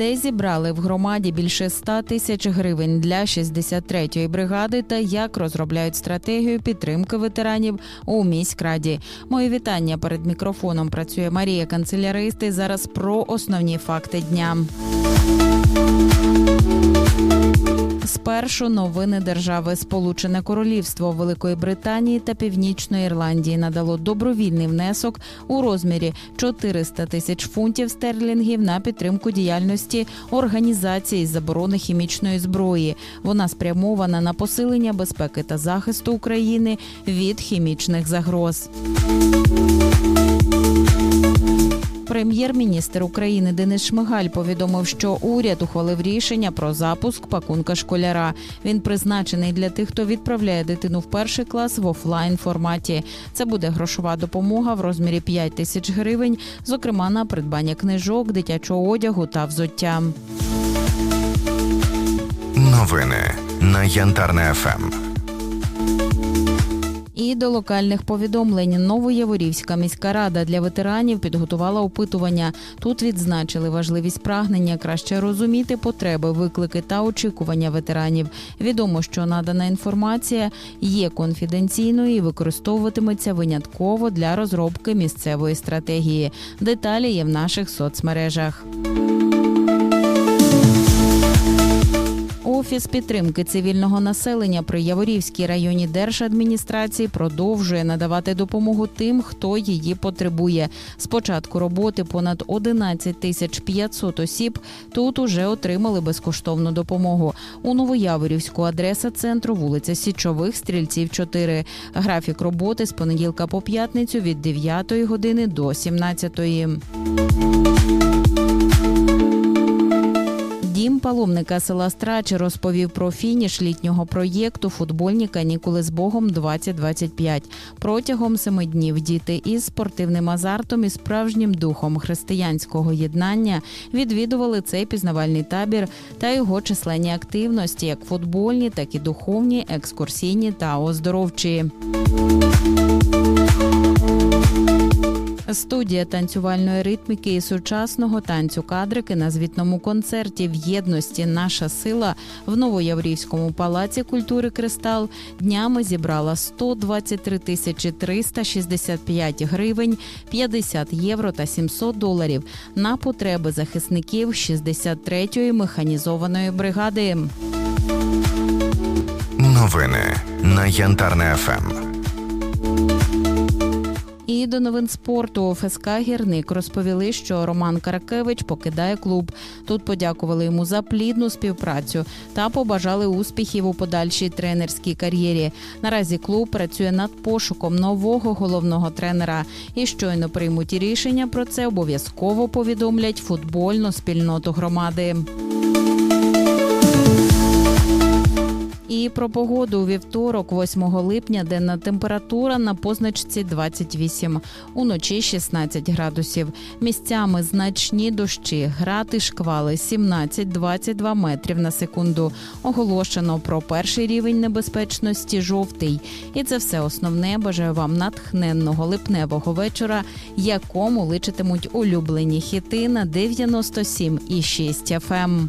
де зібрали в громаді більше 100 тисяч гривень для 63-ї бригади та як розробляють стратегію підтримки ветеранів у міськраді. Моє вітання перед мікрофоном працює Марія Канцеляристи. Зараз про основні факти дня. Спершу новини держави Сполучене Королівство Великої Британії та Північної Ірландії надало добровільний внесок у розмірі 400 тисяч фунтів стерлінгів на підтримку діяльності організації заборони хімічної зброї. Вона спрямована на посилення безпеки та захисту України від хімічних загроз. Прем'єр-міністр України Денис Шмигаль повідомив, що уряд ухвалив рішення про запуск пакунка школяра. Він призначений для тих, хто відправляє дитину в перший клас в офлайн форматі. Це буде грошова допомога в розмірі 5 тисяч гривень, зокрема на придбання книжок, дитячого одягу та взуття. Новини на Янтарне ФМ. І до локальних повідомлень Новояворівська міська рада для ветеранів підготувала опитування. Тут відзначили важливість прагнення краще розуміти потреби, виклики та очікування ветеранів. Відомо, що надана інформація є конфіденційною і використовуватиметься винятково для розробки місцевої стратегії. Деталі є в наших соцмережах. Офіс підтримки цивільного населення при Яворівській районній держадміністрації продовжує надавати допомогу тим, хто її потребує. З початку роботи понад 11 тисяч 500 осіб тут уже отримали безкоштовну допомогу. У Новояворівську адреса центру вулиця Січових стрільців 4. Графік роботи з понеділка по п'ятницю від 9 години до 17. Паломника села Страчі розповів про фініш літнього проєкту Футбольні канікули з Богом 2025 Протягом семи днів діти із спортивним азартом і справжнім духом християнського єднання відвідували цей пізнавальний табір та його численні активності, як футбольні, так і духовні, екскурсійні та оздоровчі. Студія танцювальної ритміки і сучасного танцю кадрики на звітному концерті в єдності Наша сила в Новояврівському палаці культури Кристал днями зібрала 123 тисячі 365 гривень, 50 євро та 700 доларів на потреби захисників 63-ї механізованої бригади. Новини на Янтарне ФМ. І до новин спорту ФСК Гірник розповіли, що Роман Каракевич покидає клуб. Тут подякували йому за плідну співпрацю та побажали успіхів у подальшій тренерській кар'єрі. Наразі клуб працює над пошуком нового головного тренера. І щойно приймуть рішення про це обов'язково повідомлять футбольну спільноту громади. І про погоду у вівторок, 8 липня, денна температура на позначці 28, уночі 16 градусів. Місцями значні дощі, грати шквали 17-22 метрів на секунду. Оголошено про перший рівень небезпечності жовтий. І це все основне. Бажаю вам натхненного липневого вечора, якому личитимуть улюблені хіти на 97,6 FM.